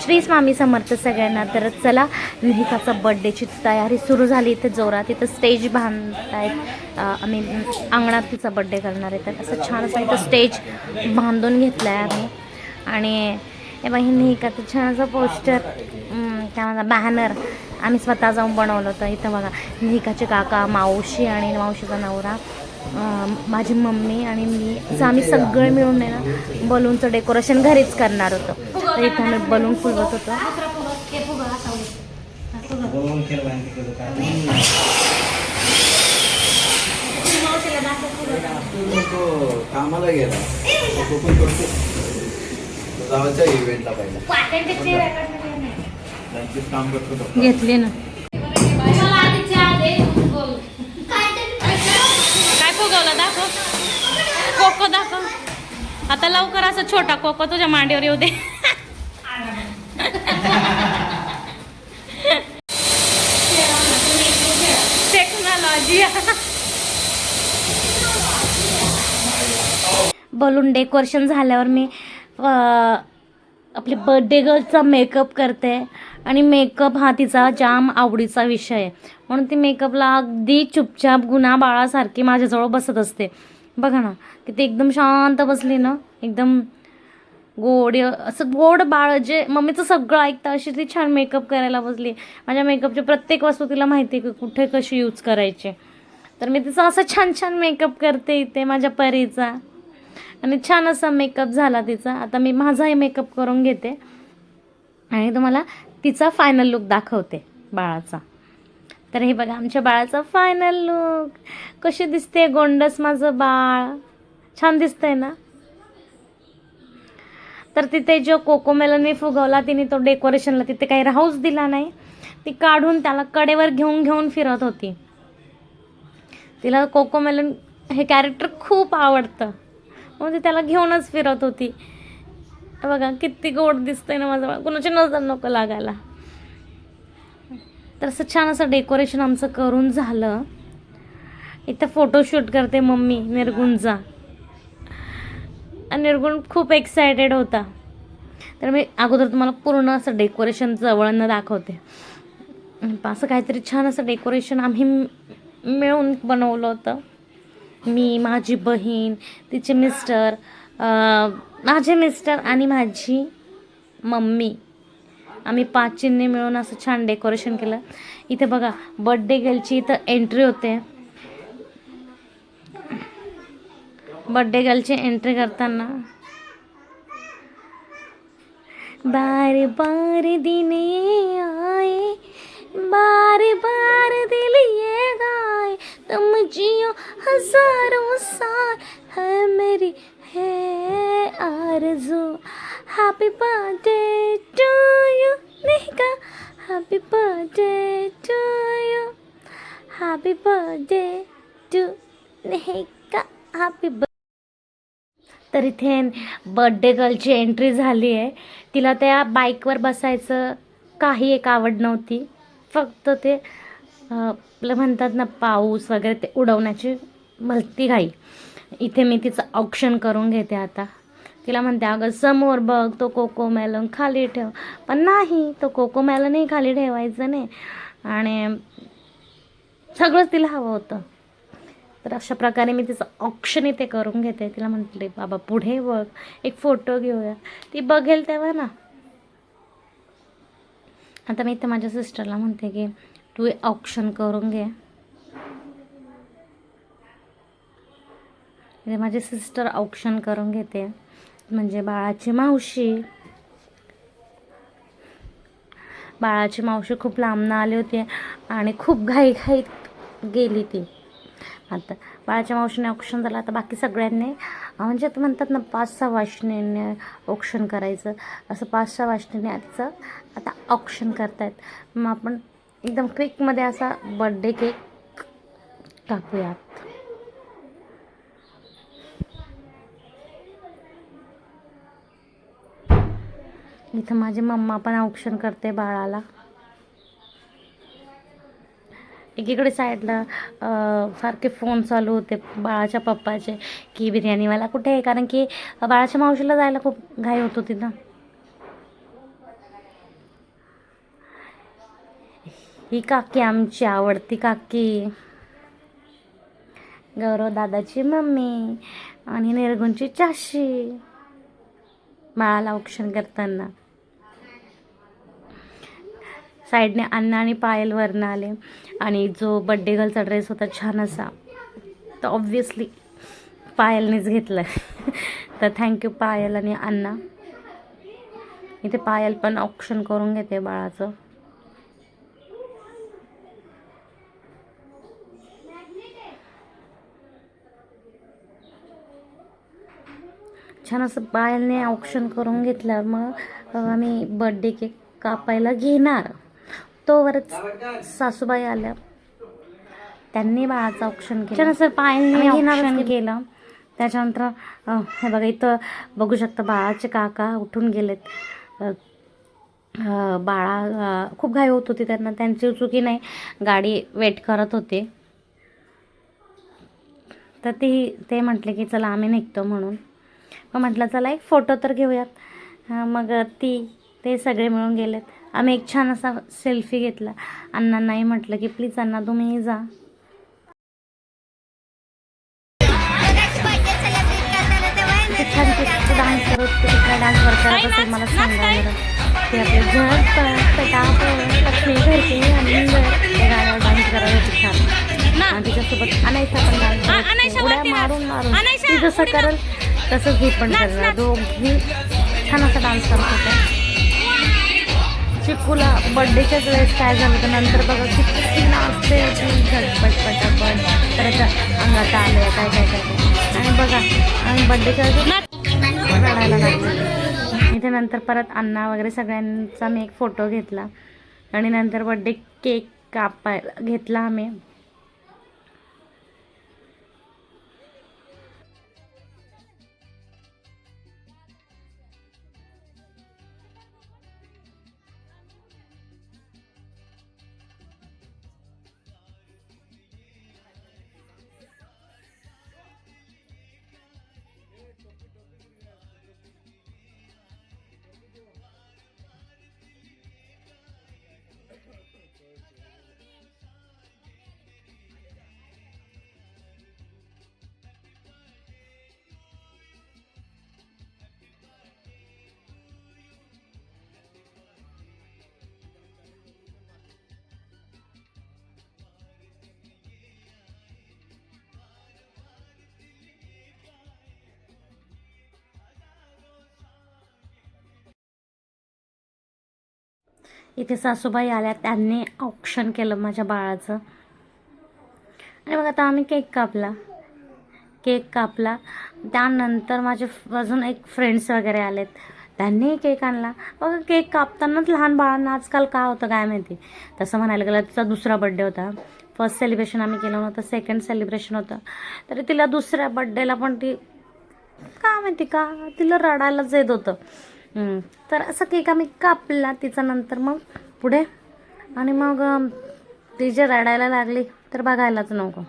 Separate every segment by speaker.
Speaker 1: श्री स्वामी समर्थ सगळ्यांना. तर चला विहिकाचा बड्डेची तयारी सुरू झाली. इथे जोरात इथं स्टेज बांधतायत. आम्ही अंगणात तिचा बड्डे करणार आहे. तर असं छान असं इथं स्टेज बांधून घेतलं आहे आम्ही. आणि हे बघ विहिकाचं छान असं पोस्टर काय म्हणतात बॅनर आम्ही स्वतः जाऊन बनवलं होतं. इथं बघा निहिकाचे काका मावशी आणि मावशीचा नवरा माझी मम्मी आणि मी. असं आम्ही सगळं मिळून आहे ना बलूनचं डेकोरेशन घरीच करणार होतं. इथं आम्ही बलून फुलवत होतो.
Speaker 2: तो कामाला गेला. तो पण करतो. तो जायचा इव्हेंटला पहिला. बँकेत काम करतो तो.
Speaker 1: घेतले ना. काय फुगवलं दाखव. कोको दाखव. आता लवकर असं छोटा कोको तुझ्या मांडीवर येऊ दे. टेक्नॉलॉजी बलून डेकोरेशन झाल्यावर मी आपली बर्थडे गर्लचा मेकअप करते. आणि मेकअप हा तिचा जाम आवडीचा विषय. आहे म्हणून ती मेकअपला अगदी चुपचाप गुन्हा बाळासारखी माझ्याजवळ बसत असते. बघा ना की ती एकदम शांत बसली ना एकदम गोड असं गोड बाळ जे मम्मीचं सगळं ऐकतं अशी ती छान मेकअप करायला बसली. माझ्या मेकअपची प्रत्येक वस्तू तिला माहिती आहे की कुठे कशी यूज करायची. तर मी तिचा असं छान छान मेकअप करते इथे माझ्या परीचा. आणि छान असा मेकअप झाला तिचा. आता मी माझाही मेकअप करून घेते. आणि तुम्हाला तिचा फायनल लुक दाखवते बाळाचा. तर हे बघा आमच्या बाळाचा फायनल लुक कशी दिसते गोंडस माझं बाळ. छान दिसतंय ना? तर तिथे जो कोकोमेलनने फुगवला तिने तो डेकोरेशनला तिथे काही राहूच दिला नाही. ती काढून त्याला कडेवर घेऊन घेऊन फिरत होती. तिला कोकोमेलन हे कॅरेक्टर खूप आवडतं. म्हणजे त्याला घेऊनच फिरत होती. बघा किती गोड दिसतंय ना माझं. कुणाची नजर नको लागायला. तर असं छान असं डेकोरेशन आमचं करून झालं. इथं फोटोशूट करते मम्मी निर्गुंजा आणि निर्गुण खूप एक्सायटेड होता. तर मी अगोदर तुम्हाला पूर्ण असं डेकोरेशन जवळनं दाखवते. असं काहीतरी छान असं डेकोरेशन आम्ही मिळून बनवलं होतं. मी माझी बहीण तिचे मिस्टर माझे मिस्टर आणि माझी मम्मी. आम्ही पाचींनी मिळून असं छान डेकोरेशन केलं. इथे बघा बड्डे गर्लची इथं एंट्री होते. बड्डे गर्लची एंट्री करताना बार बार दिन आए, बार बार दिल ये गाए, तुम जियो हज़ारों साल, है मेरी, है आरज़ू। Happy birthday to you Nika happy birthday to you happy birthday to Nika happy तर इथे बर्थडे गर्लची एंट्री झाली आहे. तिला त्या बाईकवर बसायचं काही एक आवड नव्हती. फक्त ते आपलं म्हणतात ना पाऊस वगैरे ते उडवण्याची भलती घाई. इथे मी तिचं ऑप्शन करून घेते आता. तिला म्हणते अगं समोर बघ तो कोको मॅलन खाली ठेव. पण नाही तो कोको मॅलनही खाली ठेवायचं नाही. आणि सगळंच तिला हवं होतं. तर अशा प्रकारे मी तिचं ऑप्शन इथे करून घेते. तिला म्हटले बाबा पुढे बघ. एक फोटो घेऊया. ती बघेल तेव्हा ना. आता मी इथे माझ्या सिस्टरला म्हणते की तू ऑप्शन करून घे. माझी सिस्टर ऑप्शन करून घेते. म्हणजे बाळाची मावशी. बाळाची मावशी खूप लांबनं आली होती आणि खूप घाईघाईत गेली ती. आता बाळाच्या मावशीने औक्षण झालं आता बाकी सगळ्यांनी म्हणजे तर म्हणतात ना पाच सहा वाशिनीने औक्षण करायचं. असं पाच सहा वाशिनीने आजचं आता औक्षण करतायत. मग आपण एकदम क्विकमध्ये असा बड्डे केक कापूयात इथं माझी मम्मा पण औक्षण करते बाळाला. एकीकडे साईडला सारखे फोन चालू होते बाळाच्या पप्पाचे की बिर्याणीवाला कुठे आहे? कारण की बाळाच्या मावशीला जायला खूप घाई होत होती ना. ही काकी आमची आवडती काकी. गौरव दादाची मम्मी आणि निर्गुणची चाशी. बाळाला औक्षण करताना. साईडने अण्णा आणि पायल वरनं आले. आणि जो बड्डे गर्लचा ड्रेस होता छान असा. तर ऑब्विसली पायलनेच घेतला. तर थँक्यू पायल आणि अण्णा. इथे पायल पण ऑप्शन करून घेते बाळाचं. छान असं पायलने ऑप्शन करून घेतलं मग आम्ही बड्डे केक कापायला घेणार. तोवरच सासूबाई आल्या. त्यांनी बाळाचं ऑप्शन केलं. पायलने ऑप्शन केलं. त्याच्यानंतर हे बघा इथं बघू शकता बाळाचे काका उठून गेलेत. बाळा खूप घाई होत होती त्यांना. त्यांची चुकी नाही. गाडी वेट करत होते. तर ती ते म्हटले की चला आम्ही निघतो म्हणून. मग म्हटलं चला एक फोटो तर घेऊयात. मग ती ते सगळे मिळून गेलेत. आम्ही एक छान असा सेल्फी घेतला. अण्णांनाही म्हटलं की प्लीज अण्णा तुम्ही जा. छान डान्स करत होते कुठला डान्सवर करत असेल मला सांगा बरं ते आपले झट पटापट लक्ष्मी घरचे अंदर त्या गाण्यावर डान्स होते छान. आणि तिच्यासोबत अनायसा पण डान्स उड्या मारून मारून. ती जसं करल तसंच ही पण करणार दोघी छान असा डान्स करत ची चिकूला बड्डेच्याच वेळेस काय झालं तर नंतर बघा किती नाचते झटपट पटापट. तर अंगात आलं काय काय काय. आणि बघा आणि बड्डेच्या वेळेस रडायला लागलं. इथे नंतर परत अण्णा वगैरे सगळ्यांचा मी एक फोटो घेतला. आणि नंतर बड्डे केक कापायला घेतला आम्ही. इथे सासूबाई आल्या त्यांनी ऑप्शन केलं माझ्या बाळाचं. आणि मग आता आम्ही केक कापला. केक कापला. त्यानंतर माझे अजून एक फ्रेंड्स वगैरे आलेत. त्यांनी केक आणला. बघा केक कापतानाच लहान बाळांना आजकाल का होतं काय माहिती? तसं म्हणायला गेलं तिचा दुसरा बड्डे होता. फर्स्ट सेलिब्रेशन आम्ही केलं नव्हतं. सेकंड सेलिब्रेशन होतं. तरी तिला दुसऱ्या बड्डेला पण ती का माहिती का? तिला रडायलाच येत होतं. तर असं केक आम्ही कापला तिचा नंतर मग पुढे. आणि मग ती जे रडायला लागली तर बघायलाच नको.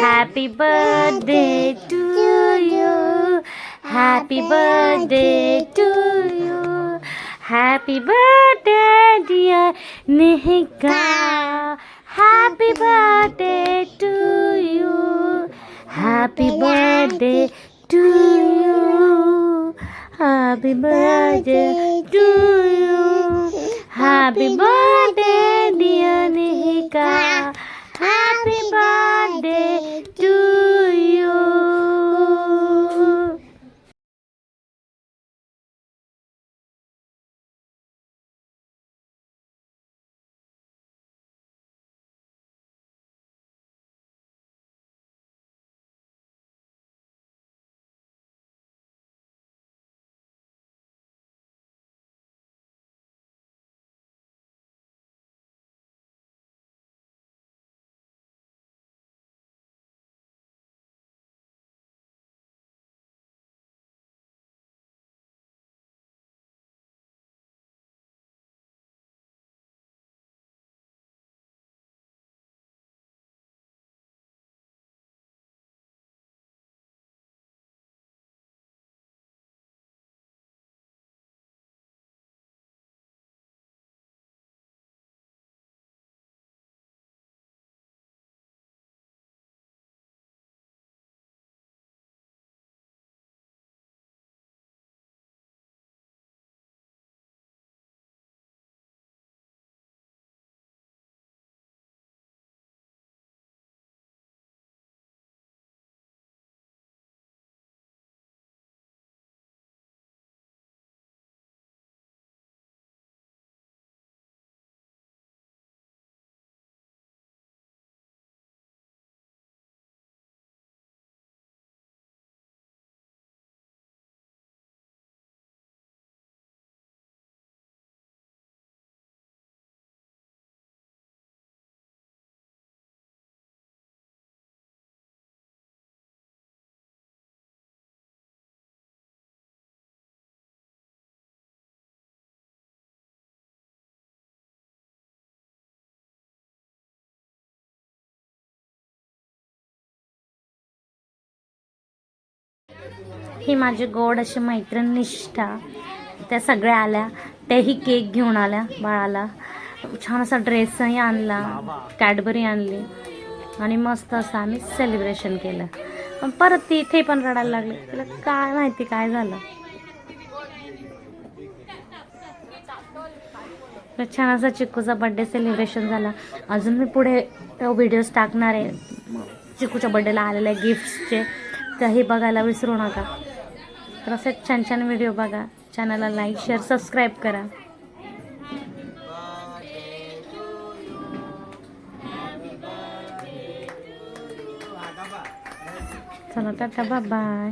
Speaker 1: Happy birthday to you. Happy birthday to you. Happy birthday, dear Nihika. Happy birthday to you. Happy birthday to you. Happy birthday to you. Happy birthday, dear Nihika. Happy birthday ही माझी गोड अशी मैत्रीण निष्ठा. त्या सगळ्या आल्या. त्याही केक घेऊन आल्या बाळाला. छान असा ड्रेसही आणला. कॅडबरी आणली. आणि मस्त असं आम्ही सेलिब्रेशन केलं. पण परत ती इथे पण रडायला लागली. तिला काय माहिती काय झालं. छान असा चिकूचा बड्डे सेलिब्रेशन झाला. अजून मी पुढे व्हिडिओज टाकणार आहे. चिकूच्या बड्डेला आलेल्या गिफ्ट्सचे त्याही बघायला विसरू नका. तर असेच छान छान व्हिडिओ बघा. चॅनलला लाईक शेअर सबस्क्राईब करा. चला टाटा बाय